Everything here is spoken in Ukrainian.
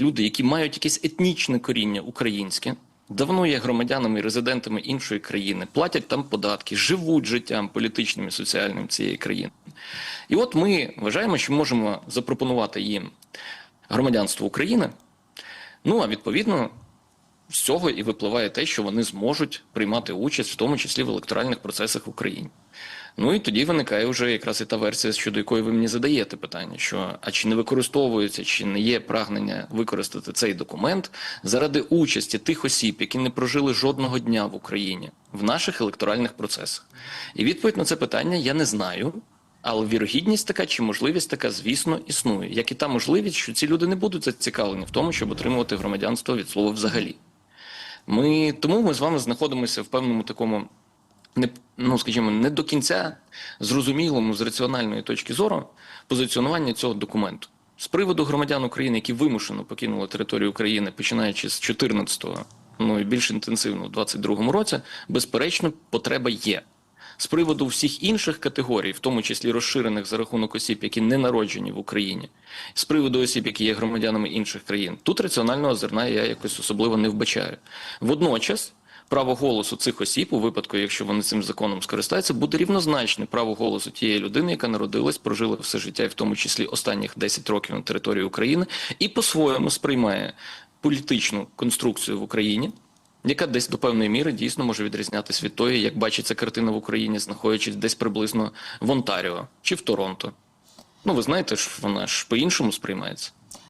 люди, які мають якесь етнічне коріння українське, давно є громадянами і резидентами іншої країни, платять там податки, живуть життям політичним і соціальним цієї країни. І от ми вважаємо, що можемо запропонувати їм громадянство України. Ну а відповідно з цього і випливає те, що вони зможуть приймати участь, в тому числі в електоральних процесах в Україні. Ну і тоді виникає вже якраз і та версія, щодо якої ви мені задаєте питання: що а чи не використовується, чи не є прагнення використати цей документ заради участі тих осіб, які не прожили жодного дня в Україні в наших електоральних процесах? І відповідь на це питання я не знаю. Але вірогідність така чи можливість така, звісно, існує. Як і та можливість, що ці люди не будуть зацікавлені в тому, щоб отримувати громадянство від слова взагалі. Ми тому ми з вами знаходимося в певному такому, не ну скажімо, не до кінця зрозумілому з раціональної точки зору позиціонування цього документу. З приводу громадян України, які вимушено покинули територію України, починаючи з 14-го, ну і більш інтенсивно в 22-му році, безперечно, потреба є. З приводу всіх інших категорій, в тому числі розширених за рахунок осіб, які не народжені в Україні, з приводу осіб, які є громадянами інших країн, тут раціонального зерна я якось особливо не вбачаю. Водночас. Право голосу цих осіб, у випадку, якщо вони цим законом скористаються, буде рівнозначне право голосу тієї людини, яка народилась, прожила все життя, і в тому числі останніх 10 років на території України, і по-своєму сприймає політичну конструкцію в Україні, яка десь до певної міри дійсно може відрізнятися від тої, як бачиться картина в Україні, знаходячись десь приблизно в Онтаріо чи в Торонто. Ну, ви знаєте ж, вона ж по-іншому сприймається.